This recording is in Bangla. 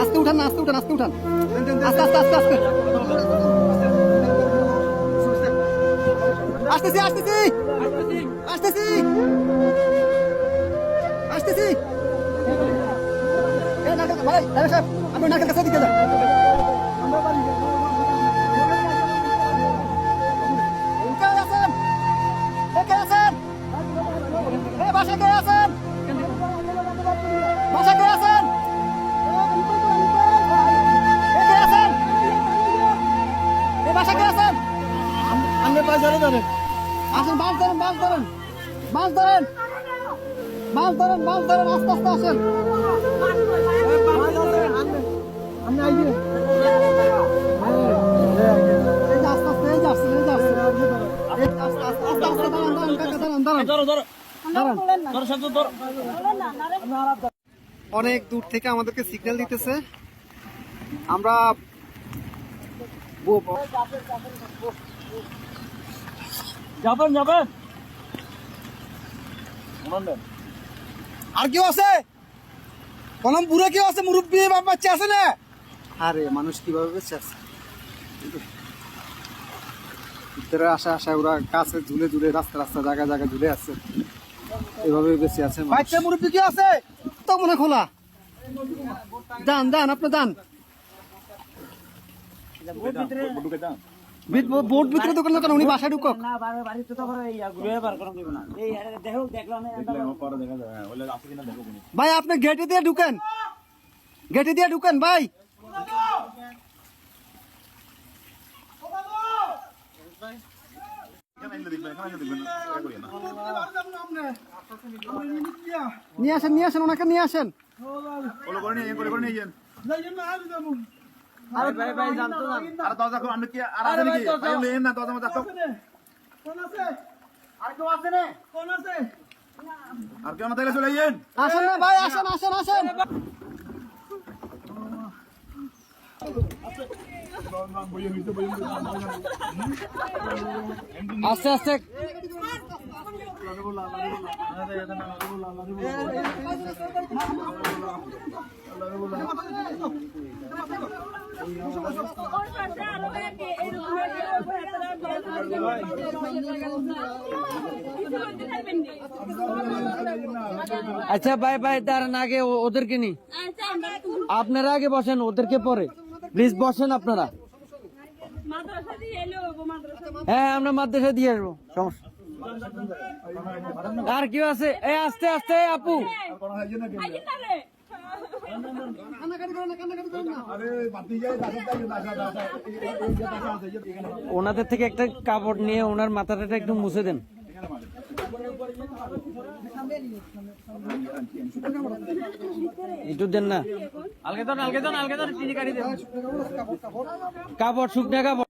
আস্তে উঠান না আস্তে উঠান আস্তে উঠান আস্তে আস্তে আস্তে আস্তে আসতেছি আসতেছি আসতেছি আসতেছি ভাই, আপনি নাকের কাছে দিকে যান। কে আছেন? বাসায় কে আছেন? কে আছেন? বাজারে ধরেন। আসেন ধরেন মাছ ধরেন। মাছ ধরেন। মাছ ধরেন মাছ ধরেন, আস্তে আস্তে আসেন। আপনি আইডিয়া এই যে আস্তে আস্তে যে আসছেন এই আস্তে আস্তে আস্তে আস্তে অনেক দূর থেকে আমাদেরকে সিগন্যাল দিতেছে। আমরা যাবেন যাবেন। আর কেউ আছে? কলম বুড়ো কেউ আছে? মুরব্বী বাপ বাচ্চা আছে না? আরে মানুষ কীভাবে বেঁচে আছে? ভিতরে আসা আসা ওরা কাছে ঝুলে ঝুলে রাস্তা রাস্তা জায়গা জায়গা ঝুলে আছে। এভাবে বেঁচে আছে। বাচ্চা মুরব্বী কেউ আছে? তো মনে খোলা। দান দান আপনি দান। বিট- বোর্ড ভিতরে দোকান দোকান উনি ঢুকক। ভাই আপনি গেটে দিয়ে ঢুকেন। গেটে দিয়ে ঢুকেন ভাই। নিয়ে আসেন নিয়ে আসেন ওনাকে নিয়ে আসেন। আরে কেউ না? থাকলে চলে আসেন না ভাই আসেন আসেন আসেন। আস্তে আস্তে। আচ্ছা ভাই ভাই দাঁড়ান আগে ওদেরকে নি আপনারা আগে বসেন ওদেরকে পরে। প্লিজ বসেন আপনারা। হ্যাঁ আমরা মাদ্রাসা দিয়ে আসব। সমস্যা। আর কেউ আছে? এ আস্তে আস্তে আপু। ওনাদের থেকে একটা কাপড় নিয়ে ওনার মাথাটা একটু মুছে দেন। একটু দেন না। আলগে ধর আলগে ধর আলগে ধর চিনি কাটি দেন। কাপড় শুকনা কাপড়।